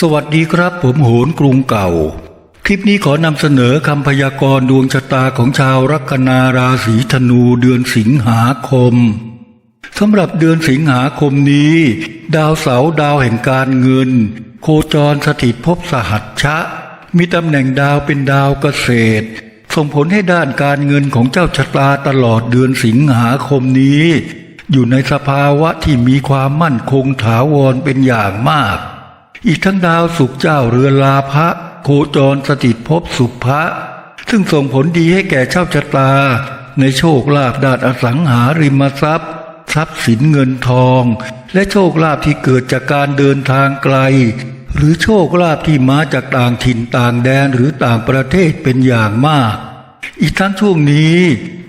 สวัสดีครับผมโหนกรุงเก่า คลิปนี้ขอนำเสนอคำพยากรณ์ดวงชะตาของชาวลัคนาราศีธนูเดือนสิงหาคมสำหรับเดือนสิงหาคมนี้ ดาวเสาดาวแห่งการเงิน โคจรสถิตภพสหัชชะ มีตำแหน่งดาวเป็นดาวเกษตร ส่งผลให้ด้านการเงินของเจ้าชะตาตลอดเดือนสิงหาคมนี้ อยู่ในสภาวะที่มีความมั่นคงถาวรเป็นอย่างมาก อีกทั้งดาวสุขเจ้าเรือลาภะโคจรสถิตภพสุภะซึ่งส่งผลดีให้แก่เจ้าชะตา ในโชคลาภด้านอสังหาริมทรัพย์ ทรัพย์สินเงินทอง และโชคลาภที่เกิดจากการเดินทางไกล หรือโชคลาภที่มาจากต่างถิ่นต่างแดนหรือต่างประเทศเป็นอย่างมาก อีกทั้งช่วงนี้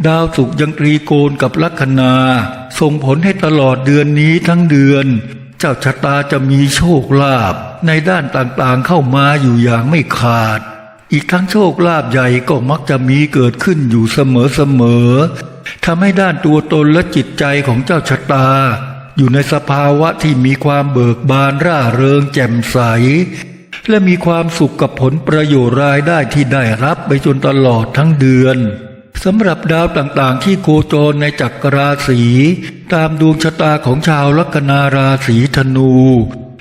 ดาวศุกร์ยังตรีโกณกับลัคนา ส่งผลให้ตลอดเดือนนี้ทั้งเดือน เจ้าชะตาจะมีโชคลาภในด้านต่างๆเข้ามาอยู่อย่างไม่ขาด อีกทั้งโชคลาภใหญ่ก็มักจะมีเกิดขึ้นอยู่เสมอๆทำให้ด้านตัวตนและจิตใจของเจ้าชะตา อยู่ในสภาวะที่มีความเบิกบานร่าเริงแจ่มใส และมีความสุขกับผลประโยชน์รายได้ที่ได้รับไปจนตลอดทั้งเดือน สำหรับดาวต่างๆ ที่โคจรในจักรราศีตามดวงชะตาของชาวลัคนาราศีธนู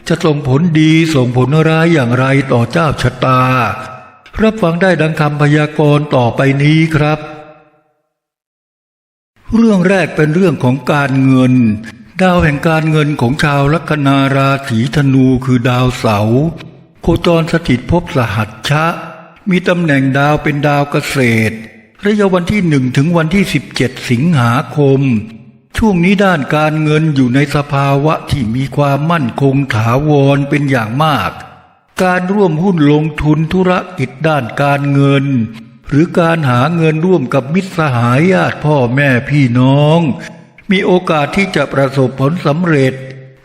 จะส่งผลดีส่งผลร้ายอย่างไรต่อเจ้าชะตา รับฟังได้ดังคำพยากรณ์ต่อไปนี้ครับ เรื่องแรกเป็นเรื่องของการเงิน ดาวแห่งการเงินของชาวลัคนาราศีธนูคือดาวเสาร์โคจรสถิตภพสหัชชะ มีตำแหน่งดาวเป็นดาวเกษตร ระยะวันที่หนึ่งถึงวันที่ 17 สิงหาคม ช่วงนี้ด้านการเงินอยู่ในสภาวะที่มีความมั่นคงถาวรเป็นอย่างมาก การร่วมหุ้นลงทุนธุรกิจด้านการเงิน หรือการหาเงินร่วมกับมิตรสหายญาติพ่อแม่พี่น้อง มีโอกาสที่จะประสบผลสำเร็จ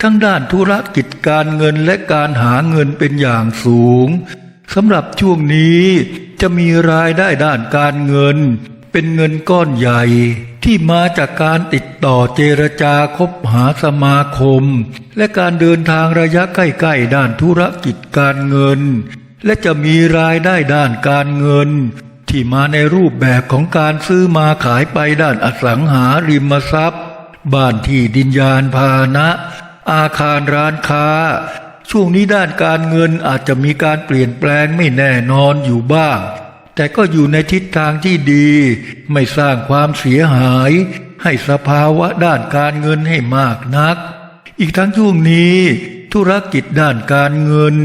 ทั้งด้านธุรกิจการเงินและการหาเงินเป็นอย่างสูงสำหรับช่วงนี้ จะมีรายได้ด้านการเงิน เป็นเงินก้อนใหญ่ที่มาจากการติดต่อเจรจาคบหาสมาคม และการเดินทางระยะใกล้ๆด้านธุรกิจการเงิน และจะมีรายได้ด้านการเงิน ที่มาในรูปแบบของการซื้อมาขายไปด้านอสังหาริมทรัพย์ บ้านที่ดินยานพาหนะ อาคารร้านค้า ช่วงนี้ด้านการเงินอาจจะมีการเปลี่ยนแปลงไม่แน่นอนอยู่บ้าง แต่ก็อยู่ในทิศทางที่ดี ไม่สร้างความเสียหาย ให้สภาวะด้านการเงินให้มากนัก อีกทั้งช่วงนี้ ธุรกิจด้านการเงิน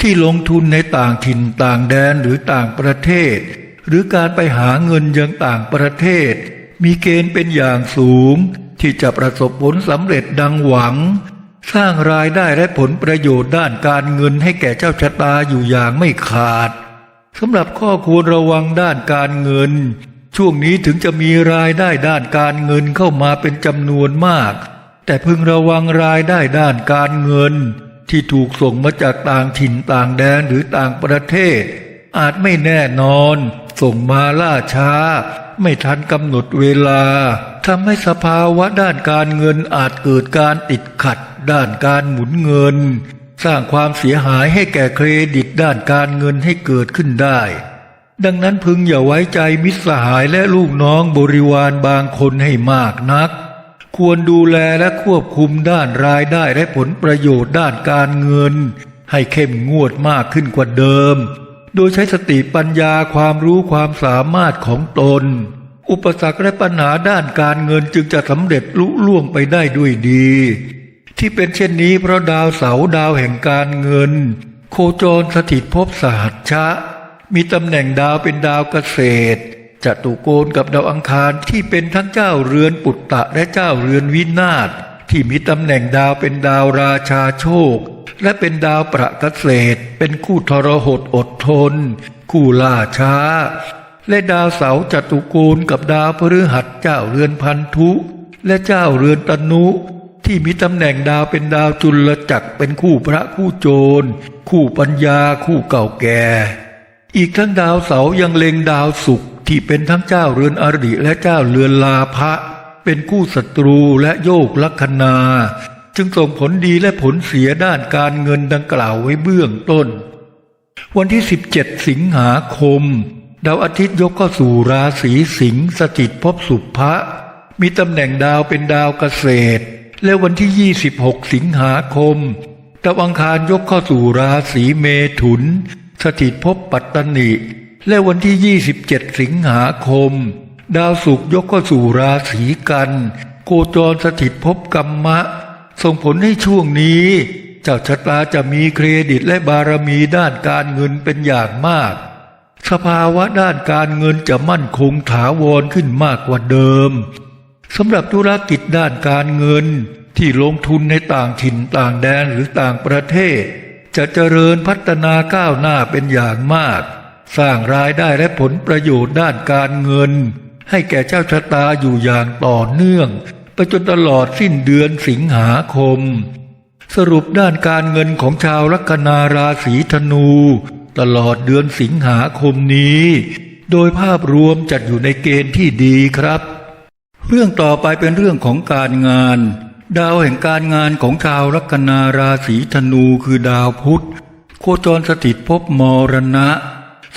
ที่ลงทุนในต่างถิ่นต่างแดนหรือต่างประเทศ หรือการไปหาเงินยังต่างประเทศ มีเกณฑ์เป็นอย่างสูง ที่จะประสบผลสำเร็จดังหวัง สร้างรายได้และผลประโยชน์ด้านการเงินให้แก่เจ้าชะตาอยู่อย่างไม่ขาดสำหรับข้อควรระวังด้านการเงิน ช่วงนี้ถึงจะมีรายได้ด้านการเงินเข้ามาเป็นจำนวนมาก แต่พึงระวังรายได้ด้านการเงิน ที่ถูกส่งมาจากต่างถิ่นต่างแดนหรือต่างประเทศ อาจไม่แน่นอน ส่งมาล่าช้า ไม่ทันกำหนดเวลา ทำให้สภาวะด้านการเงินอาจเกิดการติดขัด ด้านการหมุนเงิน สร้างความเสียหายให้แก่เครดิตด้านการเงินให้เกิดขึ้นได้ ดังนั้นพึงอย่าไว้ใจมิตรสหายและลูกน้องบริวารบางคนให้มากนัก ควรดูแลและควบคุมด้านรายได้และผลประโยชน์ด้านการเงิน ให้เข้มงวดมากขึ้นกว่าเดิม โดยใช้สติปัญญาความรู้ความสามารถของตน อุปสรรคและปัญหาด้านการเงินจึงจะสำเร็จลุล่วงไปได้ด้วยดี ที่เป็นเช่นนี้เพราะดาวเสาดาวแห่งการเงิน โคจรสถิตภพสหัชชะ มีตำแหน่งดาวเป็นดาวเกษตรจตุโกณกับดาวอังคารที่เป็นทั้งเจ้าเรือนปุตตะและเจ้าเรือนวินาศที่มีตำแหน่งดาวเป็นดาวราชาโชค และเป็นดาวประเกษตร เป็นคู่ทรหดอดทน คู่ล่าช้า และดาวเสาร์จตุโกณกับดาวพฤหัสเจ้าเรือนพันธุ และเจ้าเรือนตนุที่มีตำแหน่งดาวเป็นดาวจุลจักรเป็นคู่พระคู่โจร คู่ปัญญาคู่เก่าแก่ อีกทั้งดาวเสายังเล็งดาวศุกร์ที่เป็นทั้งเจ้าเรือนอริและเจ้าเรือนลาภะเป็นคู่ศัตรูและโยกลัคนา จึงส่งผลดีและผลเสียด้านการเงินดังกล่าวไว้เบื้องต้น วันที่ 17 สิงหาคม ดาวอาทิตย์ยกเข้าสู่ราศีสิงห์สถิตภพสุภะมีตำแหน่งดาวเป็นดาวเกษตร และวันที่ 26 สิงหาคมดาวอังคารยกเข้าสู่ราศีเมถุน สถิตภพปัตตนิ และวันที่ 27 สิงหาคม ดาวศุกร์ยกเข้าสู่ราศีกัน โคจรสถิตภพกัมมะ ส่งผลให้ช่วงนี้ เจ้าชะตาจะมีเครดิตและบารมีด้านการเงินเป็นอย่างมาก สภาวะด้านการเงินจะมั่นคงถาวรขึ้นมากกว่าเดิมสำหรับธุรกิจด้านการเงินที่ลงทุนในต่างถิ่นต่างแดนหรือต่างประเทศ จะเจริญพัฒนาก้าวหน้าเป็นอย่างมาก สร้างรายได้และผลประโยชน์ด้านการเงิน ให้แก่เจ้าชะตาอยู่อย่างต่อเนื่อง ไปจนตลอดสิ้นเดือนสิงหาคม สรุปด้านการเงินของชาวลัคนาราศีธนู ตลอดเดือนสิงหาคมนี้ โดยภาพรวมจัดอยู่ในเกณฑ์ที่ดีครับ เรื่องต่อไปเป็นเรื่องของการงาน ดาวแห่งการงานของชาวลัคนาราศีธนูคือดาวพุธ โคจรสถิตภพมรณะ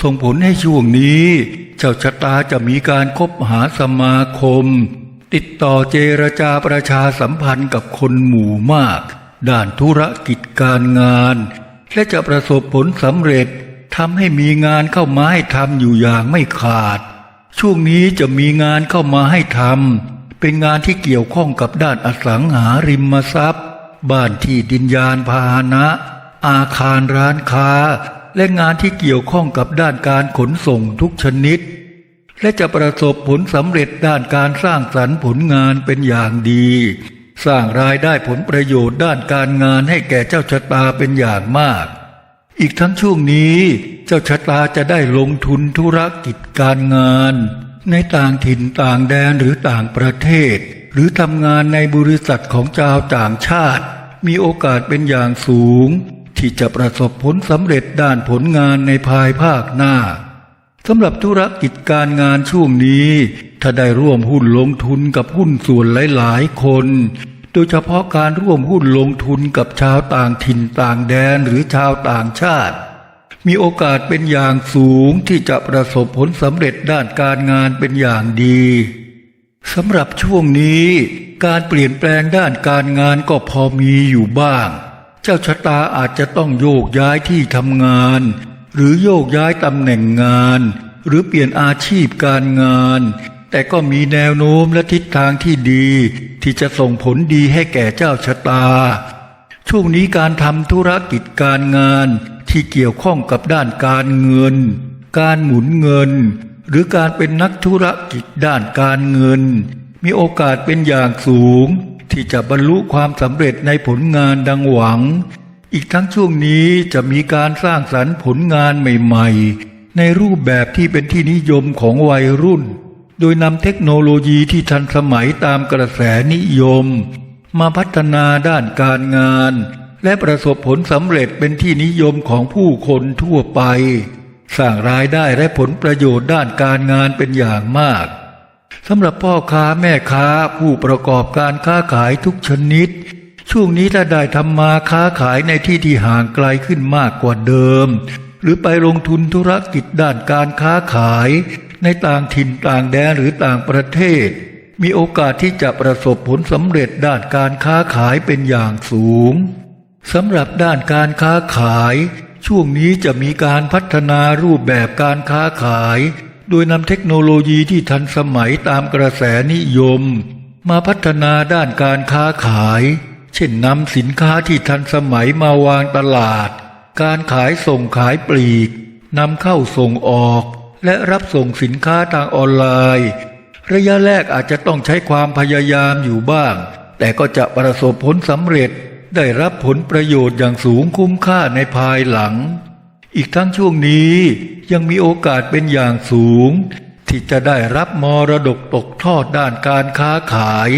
ส่งผลให้ช่วงนี้ เจ้าชะตาจะมีการคบหาสมาคม ติดต่อเจรจาประชาสัมพันธ์กับคนหมู่มาก ด้านธุรกิจการงานและจะประสบผลสำเร็จ ทำให้มีงานเข้ามาให้ทำอยู่อย่างไม่ขาด ช่วงนี้จะมีงานเข้ามาให้ทำเป็นงานที่เกี่ยวข้องกับด้านอสังหาริมทรัพย์ บ้านที่ดินยานพาหนะ อาคารร้านค้า และงานที่เกี่ยวข้องกับด้านการขนส่งทุกชนิด และจะประสบผลสำเร็จด้านการสร้างสรรค์ผลงานเป็นอย่างดี สร้างรายได้ผลประโยชน์ด้านการงานให้แก่เจ้าชะตาเป็นอย่างมาก อีกทั้งช่วงนี้เจ้าชะตาจะได้ลงทุนธุรกิจการงาน ในต่างถิ่นต่างแดนหรือต่างประเทศ หรือทำงานในบริษัทของชาวต่างชาติ มีโอกาสเป็นอย่างสูง ที่จะประสบผลสำเร็จด้านผลงานในภายภาคหน้าสำหรับธุรกิจการงานช่วงนี้ ถ้าได้ร่วมหุ้นลงทุนกับหุ้นส่วนหลาย ๆ คน โดยเฉพาะการร่วมหุ้นลงทุนกับชาวต่างถิ่นต่างแดนหรือชาวต่างชาติ มีโอกาสเป็นอย่างสูงที่จะประสบผลสำเร็จด้านการงานเป็นอย่างดีสำหรับช่วงนี้การเปลี่ยนแปลงด้านการงานก็พอมีอยู่บ้าง เจ้าชะตาอาจจะต้องโยกย้ายที่ทำงาน หรือโยกย้ายตำแหน่งงาน หรือเปลี่ยนอาชีพการงาน แต่ก็มีแนวโน้มและทิศทางที่ดี ที่จะส่งผลดีให้แก่เจ้าชะตา ช่วงนี้การทำธุรกิจการงานที่เกี่ยวข้องกับด้านการเงิน การหมุนเงิน หรือการเป็นนักธุรกิจด้านการเงิน มีโอกาสเป็นอย่างสูง ที่จะบรรลุความสำเร็จในผลงานดังหวัง อีกทั้งช่วงนี้จะมีการสร้างสรรค์ผลงานใหม่ ๆ ในรูปแบบที่เป็นที่นิยมของวัยรุ่น โดยนำเทคโนโลยีที่ทันสมัยตามกระแสนิยม มาพัฒนาด้านการงาน และประสบผลสำเร็จเป็นที่นิยมของผู้คนทั่วไป สร้างรายได้และผลประโยชน์ด้านการงานเป็นอย่างมากสำหรับพ่อค้าแม่ค้าผู้ประกอบการค้าขายทุกชนิด ช่วงนี้ถ้าได้ทำมาค้าขายในที่ที่ห่างไกลขึ้นมากกว่าเดิม หรือไปลงทุนธุรกิจด้านการค้าขาย ในต่างถิ่นต่างแดนหรือต่างประเทศ มีโอกาสที่จะประสบผลสำเร็จด้านการค้าขายเป็นอย่างสูงสำหรับด้านการค้าขาย ช่วงนี้จะมีการพัฒนารูปแบบการค้าขาย โดยนำเทคโนโลยีที่ทันสมัยตามกระแสนิยม มาพัฒนาด้านการค้าขาย เช่นนำสินค้าที่ทันสมัยมาวางตลาด การขายส่งขายปลีกนำเข้าส่งออก และรับส่งสินค้าทางออนไลน์ ระยะแรกอาจจะต้องใช้ความพยายามอยู่บ้าง แต่ก็จะประสบผลสำเร็จได้รับผลประโยชน์อย่างสูงคุ้มค่าในภายหลัง อีกทั้งช่วงนี้ยังมีโอกาสเป็นอย่างสูง ที่จะได้รับมรดกตกทอดด้านการค้าขาย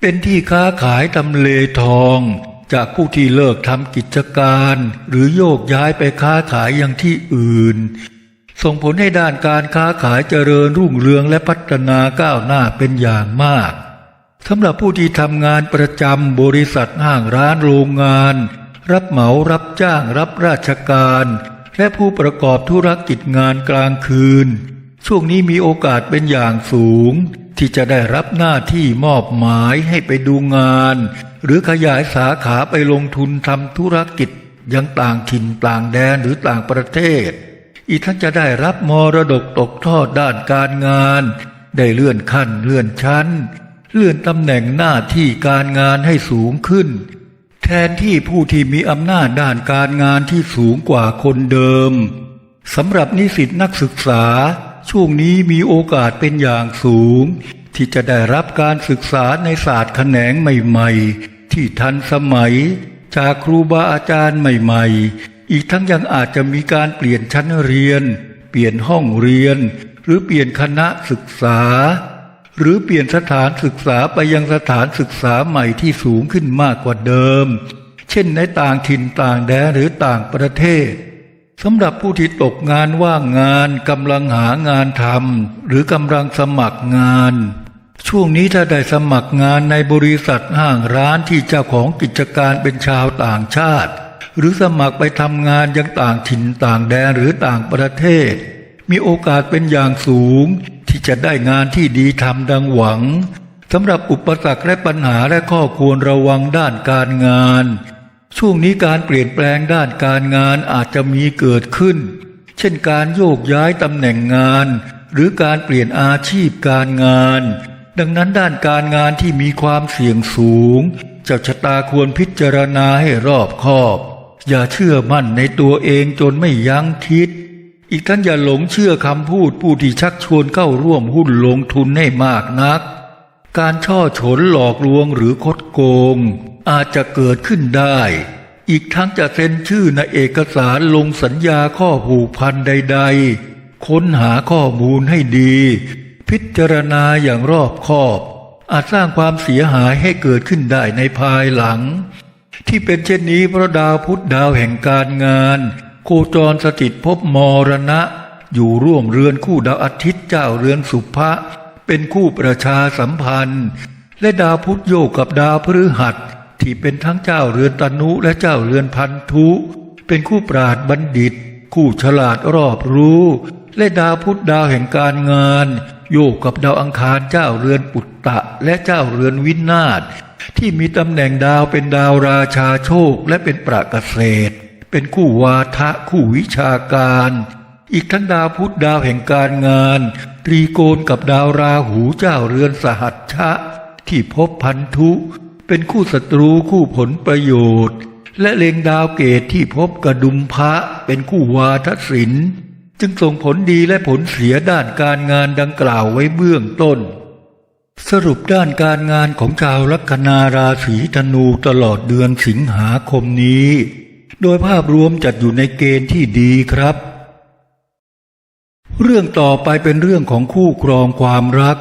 เป็นที่ค้าขายตำเลทองจากผู้ที่เลิกทำกิจการ หรือโยกย้ายไปค้าขายอยังที่อื่น ส่งผลให้ด้านการค้าขายเจริญรุ่งเรืองและพัฒนาก้าวหน้าเป็นอย่างมากสำหรับผู้ที่ทำงานประจำบริษัทห้างร้านโรงงาน รับเหมารับจ้างรับราชการ และผู้ประกอบธุรกิจงานกลางคืน ช่วงนี้มีโอกาสเป็นอย่างสูง ที่จะได้รับหน้าที่มอบหมายให้ไปดูงาน หรือขยายสาขาไปลงทุนทำธุรกิจยังต่างถิ่นต่างแดนหรือต่างประเทศ อีกทั้งจะได้รับมรดกตกทอดด้านการงาน ได้เลื่อนขั้นเลื่อนชั้น เลื่อนตำแหน่งหน้าที่การงานให้สูงขึ้น แทนที่ผู้ที่มีอำนาจด้านการงานที่สูงกว่าคนเดิมสำหรับนิสิตนักศึกษา ช่วงนี้มีโอกาสเป็นอย่างสูง ที่จะได้รับการศึกษาในศาสตร์แขนงใหม่ ๆ ที่ทันสมัย จากครูบาอาจารย์ใหม่ ๆ อีกทั้งยังอาจจะมีการเปลี่ยนชั้นเรียน เปลี่ยนห้องเรียน หรือเปลี่ยนคณะศึกษา หรือเปลี่ยนสถานศึกษาไปยังสถานศึกษาใหม่ที่สูงขึ้นมากกว่าเดิม เช่นในต่างถิ่นต่างแดนหรือต่างประเทศสำหรับผู้ที่ตกงานว่างงานกำลังหางานทำหรือกำลังสมัครงาน ช่วงนี้ถ้าได้สมัครงานในบริษัทห้างร้านที่เจ้าของกิจการเป็นชาวต่างชาติ หรือสมัครไปทำงานยังต่างถิ่นต่างแดนหรือต่างประเทศ มีโอกาสเป็นอย่างสูง ที่จะได้งานที่ดีทำดังหวังสำหรับอุปสรรคและปัญหาและข้อควรระวังด้านการงาน ช่วงนี้การเปลี่ยนแปลงด้านการงานอาจจะมีเกิดขึ้น เช่นการโยกย้ายตำแหน่งงาน หรือการเปลี่ยนอาชีพการงาน ดังนั้นด้านการงานที่มีความเสี่ยงสูง เจ้าชะตาควรพิจารณาให้รอบคอบ อย่าเชื่อมั่นในตัวเองจนไม่ยั้งคิด อีกทั้งอย่าหลงเชื่อคำพูดผู้ที่ชักชวนเข้าร่วมหุ้นลงทุนให้มากนัก การช่อฉนหลอกลวงหรือคดโกง อาจจะเกิดขึ้นได้ อีกทั้งจะเซ็นชื่อในเอกสารลงสัญญาข้อผูกพันใด ๆ ค้นหาข้อมูลให้ดี พิจารณาอย่างรอบคอบ อาจสร้างความเสียหายให้เกิดขึ้นได้ในภายหลัง ที่เป็นเช่นนี้เพราะดาวพุธดาวแห่งการงาน โคจรสถิตภพมรณะ อยู่ร่วมเรือนคู่ดาวอาทิตย์เจ้าเรือนสุภะเป็นคู่ประชาสัมพันธ์ และดาวพุธโยกกับดาวพฤหัส ที่เป็นทั้งเจ้าเรือนตนุและเจ้าเรือนพันธุ เป็นคู่ปราดบัณฑิต คู่ฉลาดรอบรู้ และดาวพุธดาวแห่งการงาน โยกกับดาวอังคารเจ้าเรือนปุตตะและเจ้าเรือนวินาศที่มีตำแหน่งดาวเป็นดาวราชาโชคและเป็นประเกษตร เป็นคู่วาทะคู่วิชาการ อีกทั้งดาวพุธดาวแห่งการงาน ตรีโกณกับดาวราหูเจ้าเรือนสหัชชะ ที่พบพันธุ เป็นคู่ศัตรูคู่ผลประโยชน์ และเลงดาวเกตที่พบกระดุมพระเป็นคู่วาทศิลป์ จึงส่งผลดีและผลเสียด้านการงานดังกล่าวไว้เบื้องต้น สรุปด้านการงานของชาวลัคนาราศีธนูตลอดเดือนสิงหาคมนี้ โดยภาพรวมจัดอยู่ในเกณฑ์ที่ดีครับ เรื่องต่อไปเป็นเรื่องของคู่ครองความรัก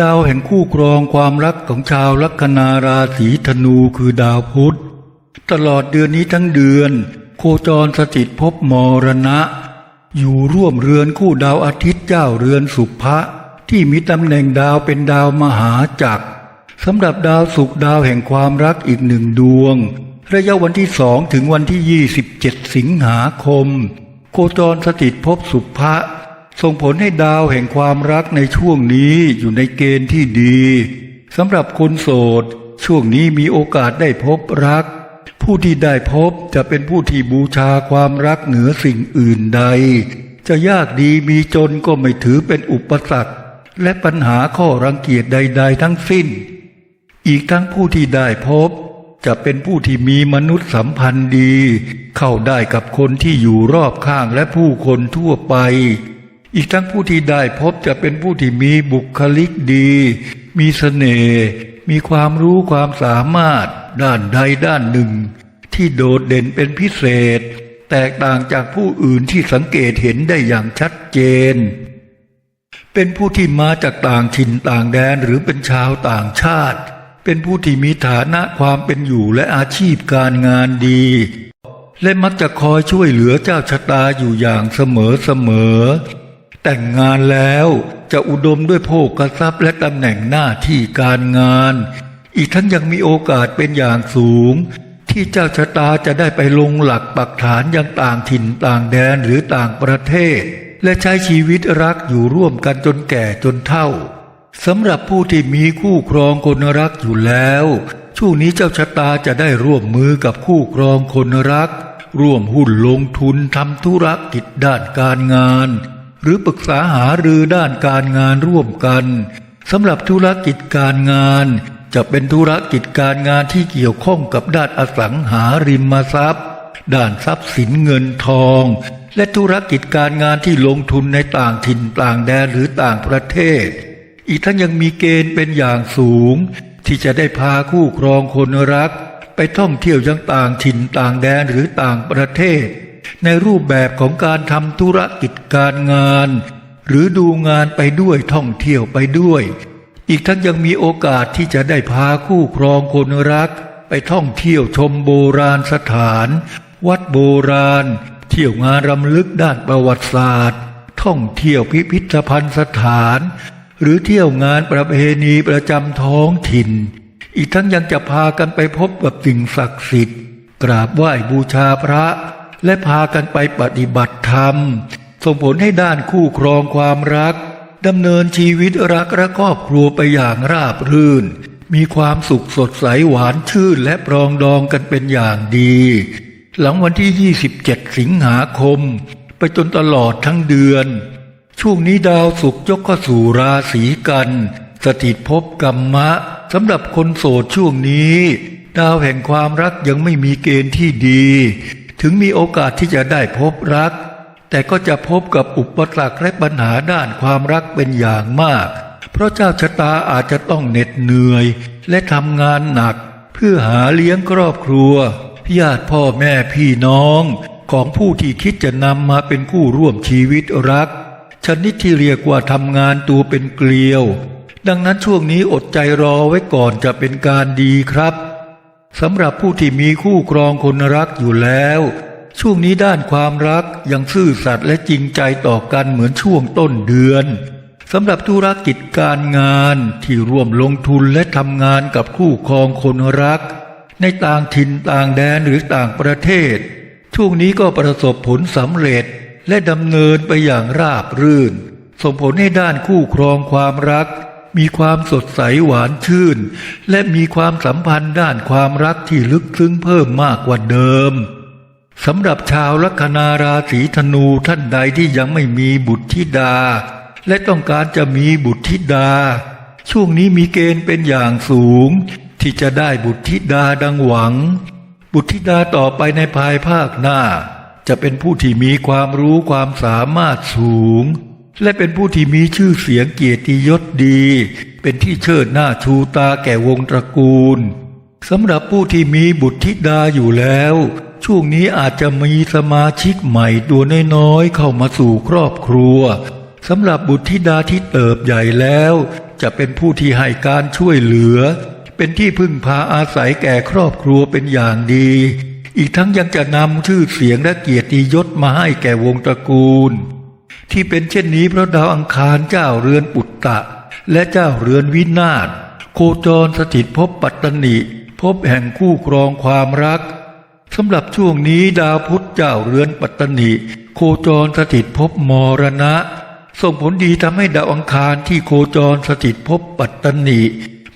ดาวแห่งคู่ครองความรักของชาวลัคนาราศีธนูคือดาวพุธตลอดเดือนนี้ทั้งเดือน โคจรสถิตภพมรณะ อยู่ร่วมเรือนคู่ดาวอาทิตย์เจ้าเรือนสุภะที่มีตำแหน่งดาวเป็นดาวมหาจักรสำหรับดาวศุกดาวแห่งความรักอีกหนึ่งดวง ระยะวันที่สองถึงวันที่ 27 สิงหาคม โคจรสถิตภพสุภะส่งผลให้ดาวแห่งความรักในช่วงนี้อยู่ในเกณฑ์ที่ดีสำหรับคนโสด ช่วงนี้มีโอกาสได้พบรัก ผู้ที่ได้พบจะเป็นผู้ที่บูชาความรักเหนือสิ่งอื่นใด จะยากดีมีจนก็ไม่ถือเป็นอุปสรรค และปัญหาข้อรังเกียจใด ๆ ทั้งสิ้น อีกทั้งผู้ที่ได้พบ จะเป็นผู้ที่มีมนุษยสัมพันธ์ดี เข้าได้กับคนที่อยู่รอบข้างและผู้คนทั่วไป อีกทั้งผู้ที่ได้พบจะเป็นผู้ที่มีบุคลิกดี มีเสน่ห์ มีความรู้ความสามารถด้านใดด้านหนึ่ง ที่โดดเด่นเป็นพิเศษ แตกต่างจากผู้อื่นที่สังเกตเห็นได้อย่างชัดเจน เป็นผู้ที่มาจากต่างถิ่นต่างแดนหรือเป็นชาวต่างชาติ เป็นผู้ที่มีฐานะความเป็นอยู่และอาชีพการงานดี และมักจะคอยช่วยเหลือเจ้าชะตาอยู่อย่างเสมอเสมอ แต่งงานแล้ว จะอุดมด้วยโภคทรัพย์และตำแหน่งหน้าที่การงาน อีกทั้งยังมีโอกาสเป็นอย่างสูง ที่เจ้าชะตาจะได้ไปลงหลักปักฐานยังต่างถิ่นต่างแดนหรือต่างประเทศ และใช้ชีวิตรักอยู่ร่วมกันจนแก่จนเฒ่าสำหรับผู้ที่มีคู่ครองคนรักอยู่แล้ว ช่วงนี้เจ้าชะตาจะได้ร่วมมือกับคู่ครองคนรัก ร่วมหุ้นลงทุนทำธุรกิจด้านการงาน หรือปรึกษาหารือด้านการงานร่วมกันสำหรับธุรกิจการงาน จะเป็นธุรกิจการงานที่เกี่ยวข้องกับด้านอสังหาริมทรัพย์ ด้านทรัพย์สินเงินทอง และธุรกิจการงานที่ลงทุนในต่างถิ่นต่างแดนหรือต่างประเทศ อีกทั้งยังมีเกณฑ์เป็นอย่างสูง ที่จะได้พาคู่ครองคนรัก ไปท่องเที่ยวยังต่างถิ่นต่างแดนหรือต่างประเทศ ในรูปแบบของการทำธุรกิจการงาน หรือดูงานไปด้วยท่องเที่ยวไปด้วย อีกทั้งยังมีโอกาสที่จะได้พาคู่ครองคนรัก ไปท่องเที่ยวชมโบราณสถาน วัดโบราณ เที่ยวงานรำลึกด้านประวัติศาสตร์ ท่องเที่ยวพิพิธภัณฑ์สถาน หรือเที่ยวงานประเพณีประจำท้องถิ่น อีกทั้งยังจะพากันไปพบกับสิ่งศักดิ์สิทธิ์กราบไหว้บูชาพระ และพากันไปปฏิบัติธรรม ส่งผลให้ด้านคู่ครองความรักดำเนินชีวิตรักและครอบครัวไปอย่างราบรื่น มีความสุขสดใสหวานชื่นและปรองดองกันเป็นอย่างดี หลังวันที่ 27 สิงหาคม ไปจนตลอดทั้งเดือน ช่วงนี้ดาวศุกยกเข้าสู่ราศีกัน สถิตภพกรรมะสำหรับคนโสดช่วงนี้ ดาวแห่งความรักยังไม่มีเกณฑ์ที่ดี ถึงมีโอกาสที่จะได้พบรัก แต่ก็จะพบกับอุปสรรคและปัญหาด้านความรักเป็นอย่างมาก เพราะเจ้าชะตาอาจจะต้องเหน็ดเหนื่อย และทำงานหนัก เพื่อหาเลี้ยงครอบครัวญาติพ่อแม่พี่น้องของผู้ที่คิดจะนำมาเป็นคู่ร่วมชีวิตรัก ชนิดที่เรียกว่าทำงานตัวเป็นเกลียว ดังนั้นช่วงนี้อดใจรอไว้ก่อนจะเป็นการดีครับ สำหรับผู้ที่มีคู่ครองคนรักอยู่แล้ว ช่วงนี้ด้านความรักยังซื่อสัตย์และจริงใจต่อกันเหมือนช่วงต้นเดือนสำหรับธุรกิจการงานที่ร่วมลงทุนและทำงานกับคู่ครองคนรัก ในต่างถิ่นต่างแดนหรือต่างประเทศ ช่วงนี้ก็ประสบผลสำเร็จและดำเนินไปอย่างราบรื่น ส่งผลให้ด้านคู่ครองความรัก มีความสดใสหวานชื่น และมีความสัมพันธ์ด้านความรักที่ลึกซึ้งเพิ่มมากกว่าเดิมสำหรับชาวลัคนาราศีธนูท่านใดที่ยังไม่มีบุตรธิดา และต้องการจะมีบุตรธิดา ช่วงนี้มีเกณฑ์เป็นอย่างสูง ที่จะได้บุตรธิดาดังหวัง บุตรธิดาต่อไปในภายภาคหน้า จะเป็นผู้ที่มีความรู้ความสามารถสูง และเป็นผู้ที่มีชื่อเสียงเกียรติยศดี เป็นที่เชิดหน้าชูตาแก่วงตระกูลสำหรับผู้ที่มีบุตรธิดาอยู่แล้ว ช่วงนี้อาจจะมีสมาชิกใหม่ตัวน้อยๆเข้ามาสู่ครอบครัวสำหรับบุตรธิดาที่เติบใหญ่แล้ว จะเป็นผู้ที่ให้การช่วยเหลือ เป็นที่พึ่งพาอาศัยแก่ครอบครัวเป็นอย่างดี อีกทั้งยังจะนำชื่อเสียงและเกียรติยศมาให้แก่วงตระกูล ที่เป็นเช่นนี้เพราะดาวอังคารเจ้าเรือนปุตตะ และเจ้าเรือนวินาศโคจรสถิตภพปัตตนิภพแห่งคู่ครองความรักสำหรับช่วงนี้ดาวพุธเจ้าเรือนปัตตนิโคจรสถิตภพมรณะ ส่งผลดีทำให้ดาวอังคารที่โคจรสถิตภพปัตตนิ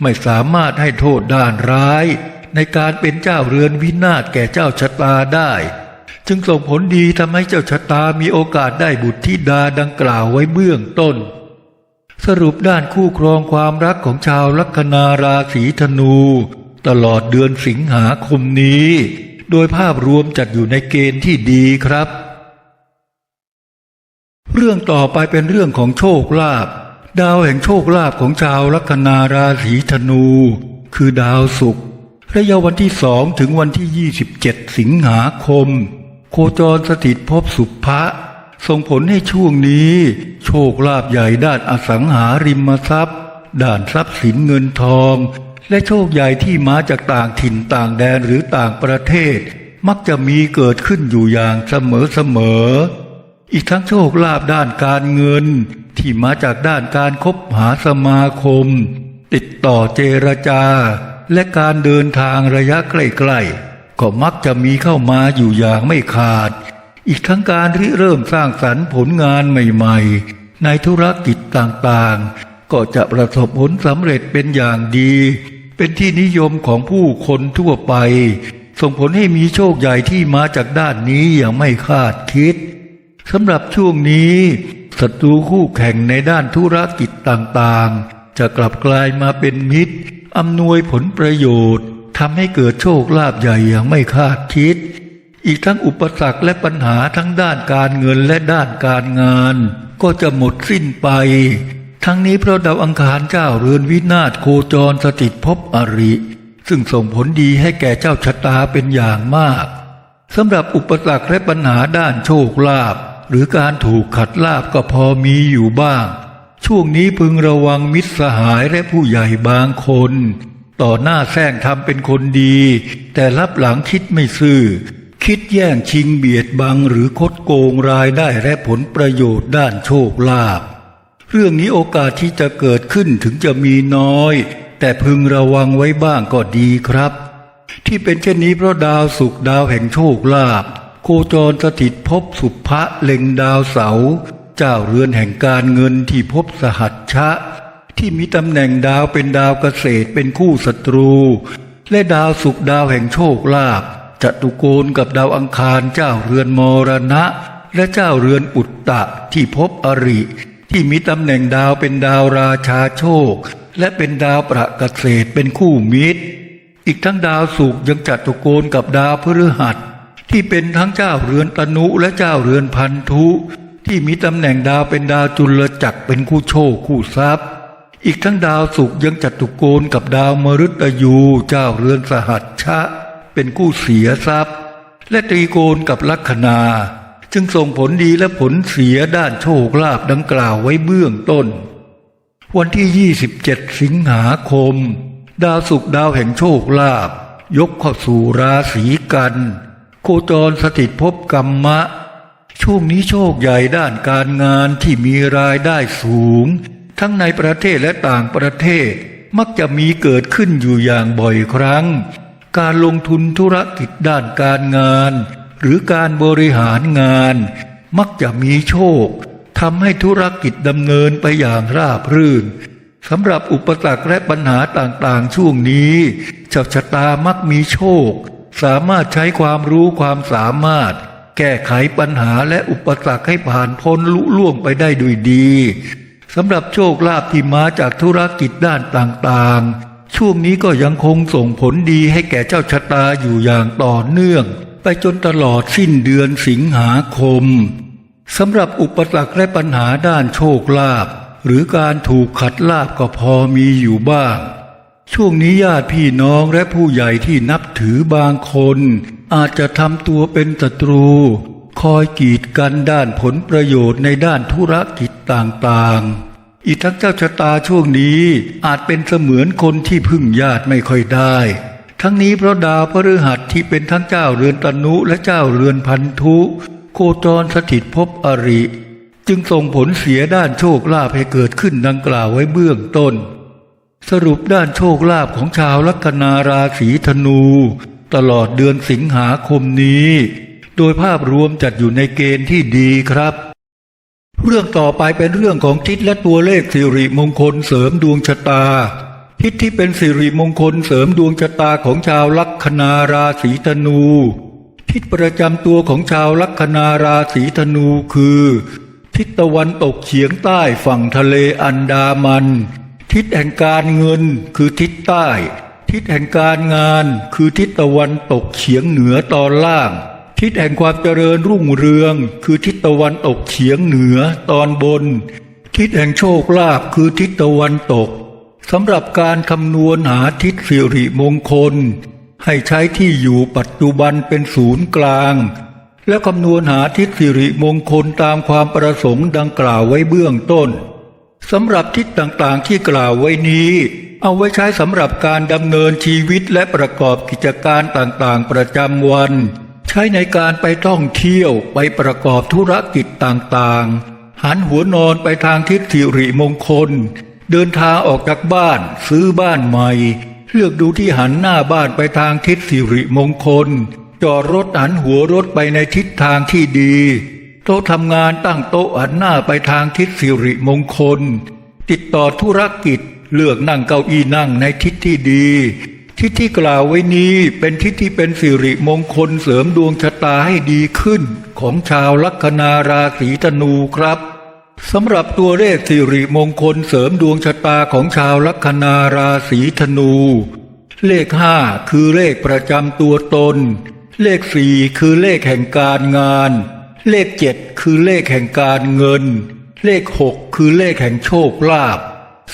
ไม่สามารถให้โทษด้านร้าย ในการเป็นเจ้าเรือนวินาศแก่เจ้าชะตาได้ จึงส่งผลดีทำให้เจ้าชะตามีโอกาสได้บุตรธิดาดังกล่าวไว้เบื้องต้น สรุปด้านคู่ครองความรักของชาวลัคนาราศีธนู ตลอดเดือนสิงหาคมนี้ โดยภาพรวมจัดอยู่ในเกณฑ์ที่ดีครับ เรื่องต่อไปเป็นเรื่องของโชคลาภดาวแห่งโชคลาภของชาวลัคนาราศีธนู คือดาวศุกร์ระยะวันที่สองถึงวันที่ 27 สิงหาคม คจรสถิตภพสุภะส่งผลให้ช่วงนี้ โชคลาภใหญ่ด้านอสังหาริมทรัพย์ ด้านทรัพย์สินเงินทอง และโชคใหญ่ที่มาจากต่างถิ่นต่างแดนหรือต่างประเทศ มักจะมีเกิดขึ้นอยู่อย่างเสมอเสมอ อีกทั้งโชคลาภด้านการเงิน ที่มาจากด้านการคบหาสมาคม ติดต่อเจรจา และการเดินทางระยะใกล้ๆ ก็มักจะมีเข้ามาอยู่อย่างไม่ขาด อีกทั้งการริเริ่มสร้างสรรค์ผลงานใหม่ๆ ในธุรกิจต่างๆ ก็จะประสบผลสำเร็จเป็นอย่างดี เป็นที่นิยมของผู้คนทั่วไป ส่งผลให้มีโชคใหญ่ที่มาจากด้านนี้อย่างไม่คาดคิดสำหรับช่วงนี้ศัตรูคู่แข่งในด้านธุรกิจต่างๆ จะกลับกลายมาเป็นมิตรอำนวยผลประโยชน์ ทำให้เกิดโชคลาภใหญ่อย่างไม่คาดคิด อีกทั้งอุปสรรคและปัญหาทั้งด้านการเงินและด้านการงาน ก็จะหมดสิ้นไป ทั้งนี้เพราะดาวอังคารเจ้าเรือนวินาศโคจรสถิตภพอริ ซึ่งส่งผลดีให้แก่เจ้าชะตาเป็นอย่างมากสำหรับอุปสรรคและปัญหาด้านโชคลาภหรือการถูกขัดลาบก็พอมีอยู่บ้าง ช่วงนี้พึงระวังมิตรสหายและผู้ใหญ่บางคน ต่อหน้าแซงทำเป็นคนดี แต่รับหลังคิดไม่ซื่อ คิดแย่งชิงเบียดบังหรือคดโกงรายได้และผลประโยชน์ด้านโชคลาภเรื่องนี้โอกาสที่จะเกิดขึ้นถึงจะมีน้อย แต่พึงระวังไว้บ้างก็ดีครับ ที่เป็นเช่นนี้เพราะดาวสุขดาวแห่งโชคลาภโคจรสถิตภพสุภะเล็งดาวเสา เจ้าเรือนแห่งการเงินที่พบสหัชชะ ที่มีตำแหน่งดาวเป็นดาวเกษตรเป็นคู่ศัตรู และดาวสุขดาวแห่งโชคลาภจตุโกนกับดาวอังคารเจ้าเรือนมรณะ และเจ้าเรือนอุตตะที่พบอริ ที่มีตำแหน่งดาวเป็นดาวราชาโชค และเป็นดาวประเกษตรเป็นคู่มิตร อีกทั้งดาวสุกยังจัดตุโกนกับดาวพฤหัสที่เป็นทั้งเจ้าเรือนตนุและเจ้าเรือนพันธุ ที่มีตำแหน่งดาวเป็นดาวจุลจักรเป็นคู่โชคคู่ทรัพย์ อีกทั้งดาวสุกยังจัดตุโกนกับดาวมฤตยูเจ้าเรือนสหัชชะ เป็นคู่เสียทรัพย์ และตรีโกนกับลัคนา จึงส่งผลดีและผลเสียด้านโชคลาภดังกล่าวไว้เบื้องต้น วันที่ 27 สิงหาคม ดาวศุกดาวแห่งโชคลาภยกเข้าสู่ราศีกัน โคจรสถิตภพกรรมะ ช่วงนี้โชคใหญ่ด้านการงานที่มีรายได้สูง ทั้งในประเทศและต่างประเทศมักจะมีเกิดขึ้นอยู่อย่างบ่อยครั้ง การลงทุนธุรกิจด้านการงาน หรือการบริหารงาน มักจะมีโชคทำให้ธุรกิจดำเนินไปอย่างราบรื่นสำหรับอุปสรรคและปัญหาต่างๆ ช่วงนี้เจ้าชะตามักมีโชค สามารถใช้ความรู้ความสามารถ แก้ไขปัญหาและอุปสรรคให้ผ่านพ้นลุล่วงไปได้ด้วยดี สำหรับโชคลาภที่มาจากธุรกิจด้านต่างๆ ช่วงนี้ก็ยังคงส่งผลดีให้แก่เจ้าชะตาอยู่อย่างต่อเนื่อง ไปจนตลอดสิ้นเดือนสิงหาคมสำหรับอุปสรรคและปัญหาด้านโชคลาภหรือการถูกขัดลาบก็พอมีอยู่บ้าง ช่วงนี้ญาติพี่น้องและผู้ใหญ่ที่นับถือบางคน อาจจะทำตัวเป็นศัตรู คอยกีดกันด้านผลประโยชน์ในด้านธุรกิจ ต่างๆ อีกทั้งเจ้าชะตาช่วงนี้อาจเป็นเสมือนคนที่พึ่งญาติไม่ค่อยได้ ทั้งนี้เพราะดาวพฤหัสที่เป็นทั้งเจ้าเรือนตนุและเจ้าเรือนพันธุ โคจรสถิตภพอริ จึงส่งผลเสียด้านโชคลาภให้เกิดขึ้นดังกล่าวไว้เบื้องต้น สรุปด้านโชคลาภของชาวลัคนาราศีธนู ตลอดเดือนสิงหาคมนี้ โดยภาพรวมจัดอยู่ในเกณฑ์ที่ดีครับ เรื่องต่อไปเป็นเรื่องของทิศและตัวเลขสิริมงคลเสริมดวงชะตา ทิศที่เป็นสิริมงคลเสริมดวงชะตาของชาวลัคนาราศีธนู ทิศประจำตัวของชาวลัคนาราศีธนูคือ ทิศตะวันตกเฉียงใต้ฝั่งทะเลอันดามัน ทิศแห่งการเงินคือทิศใต้ ทิศแห่งการงานคือทิศตะวันตกเฉียงเหนือตอนล่าง ทิศแห่งความเจริญรุ่งเรือง คือทิศตะวันตกเฉียงเหนือตอนบน ทิศแห่งโชคลาภคือทิศตะวันตกสำหรับการคำนวณหาทิศสิริมงคล ให้ใช้ที่อยู่ปัจจุบันเป็นศูนย์กลาง และคำนวณหาทิศสิริมงคลตามความประสงค์ดังกล่าวไว้เบื้องต้นสำหรับทิศต่างๆที่กล่าวไว้นี้ เอาไว้ใช้สำหรับการดำเนินชีวิตและประกอบกิจการต่างๆประจำวัน ใช้ในการไปท่องเที่ยวไปประกอบธุรกิจต่างๆ หันหัวนอนไปทางทิศสิริมงคล เดินทางออกจากบ้านซื้อบ้านใหม่ เลือกดูที่หันหน้าบ้านไปทางทิศสิริมงคล จอดรถหันหัวรถไปในทิศทางที่ดีโต๊ะทำงานตั้งโต๊ะหันหน้าไปทางทิศสิริมงคล ติดต่อธุรกิจเลือกนั่งเก้าอี้นั่งในทิศที่ดี ทิศที่กล่าวไว้นี้เป็นทิศที่เป็นสิริมงคลเสริมดวงชะตาให้ดีขึ้น ของชาวลัคนาราศีธนูครับสำหรับตัวเลขสิริมงคลเสริมดวงชะตาของชาวลัคนาราศีธนู เลขห้าคือเลขประจำตัวตน เลขสี่คือเลขแห่งการงาน เลขเจ็ดคือเลขแห่งการเงิน เลขหกคือเลขแห่งโชคลาภ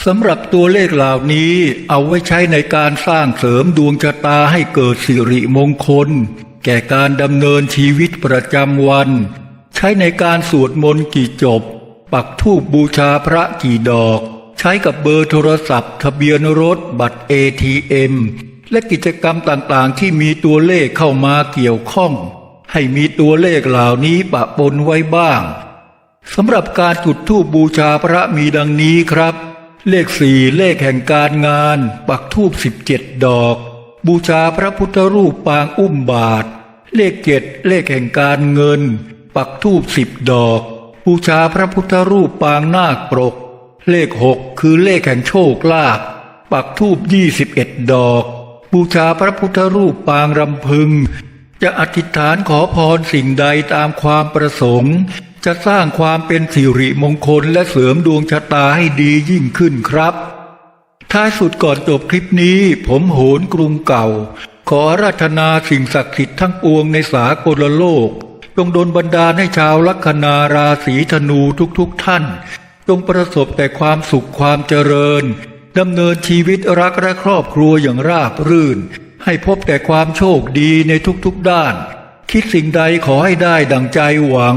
สำหรับตัวเลขเหล่านี้เอาไว้ใช้ในการสร้างเสริมดวงชะตาให้เกิดสิริมงคล แก่การดำเนินชีวิตประจำวัน ใช้ในการสวดมนต์กี่จบ ปักธูปบูชาพระกี่ดอก ใช้กับเบอร์โทรศัพท์ ทะเบียนรถบัตร ATM และกิจกรรมต่างๆ ที่มีตัวเลขเข้ามาเกี่ยวข้อง ให้มีตัวเลขเหล่านี้ปะปนไว้บ้างสำหรับการจุดธูปบูชาพระมีดังนี้ครับ เลขสี่เลขแห่งการงาน ปักธูปสิบเจ็ดดอก บูชาพระพุทธรูปปางอุ้มบาท เลขเจ็ดเลขแห่งการเงิน ปักธูปสิบดอก บูชาพระพุทธรูปปางนาคปรก เลขหกคือเลขแห่งโชคลาภปักธูปยี่สิบเอ็ดดอก บูชาพระพุทธรูปปางรำพึง จะอธิษฐานขอพรสิ่งใดตามความประสงค์ จะสร้างความเป็นสิริมงคลและเสริมดวงชะตาให้ดียิ่งขึ้นครับ ท้ายสุดก่อนจบคลิปนี้ ผมโหนกรุงเก่า ขอราธนาสิ่งศักดิ์สิทธิ์ทั้งปวงในสากลโลก จงดลบันดาลให้ชาวลัคนาราศีธนูทุกๆทท่าน จงประสบแต่ความสุขความเจริญดำเนินชีวิตรักและครอบครัวอย่างราบรื่น ให้พบแต่ความโชคดีในทุกๆด้าน คิดสิ่งใดขอให้ได้ดังใจหวัง